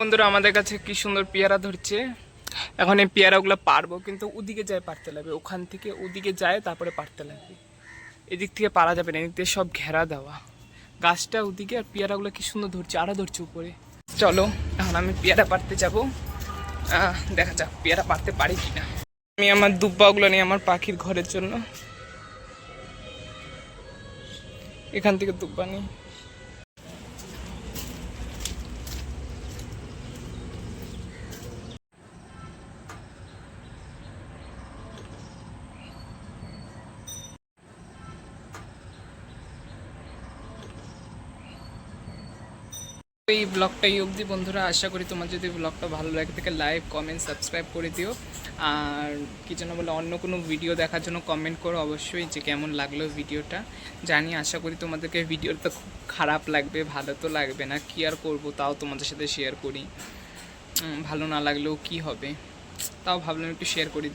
বন্ধুরা, আমাদের কাছে কি সুন্দর পেয়ারা ধরছে। এখন এই পেয়ারাগুলো পারব, কিন্তু ওদিকে যায় পারতে লাগবে। ওখান থেকে ওদিকে যায়, তারপরে পারতে লাগবে। এদিক থেকে পারা যাবে না, এদিক থেকে সব ঘেরা দেওয়া। গাছটা ওদিকে আর পেয়ারাগুলো কি সুন্দর ধরছে, আরও ধরছে উপরে। চলো, এখন আমি পেয়ারা পারতে যাব। দেখা যাক, পেয়ারা পারতে পারি কি না আমি আমার দুব্বাগুলো নিয়ে আমার পাখির ঘরের জন্য এখান থেকে দুব্বা নিই। এই ব্লগটা এই অবধি, বন্ধুরা, আশা করি তোমার যদি ব্লগটা ভালো লাগে থাকে লাইক কমেন্ট সাবস্ক্রাইব করে দিও। আর কি যেন বলে, অন্য কোনো ভিডিও দেখার জন্য কমেন্ট করো অবশ্যই যে কেমন লাগল ভিডিওটা জানি, আশা করি তোমাদেরকে ভিডিওটা খুব খারাপ লাগবে, ভালো তো লাগবে না, কি আর করব তাও তোমাদের সাথে শেয়ার করি। ভালো না লাগলেও কি হবে? তাও ভাবলাম একটু শেয়ার করে দিই।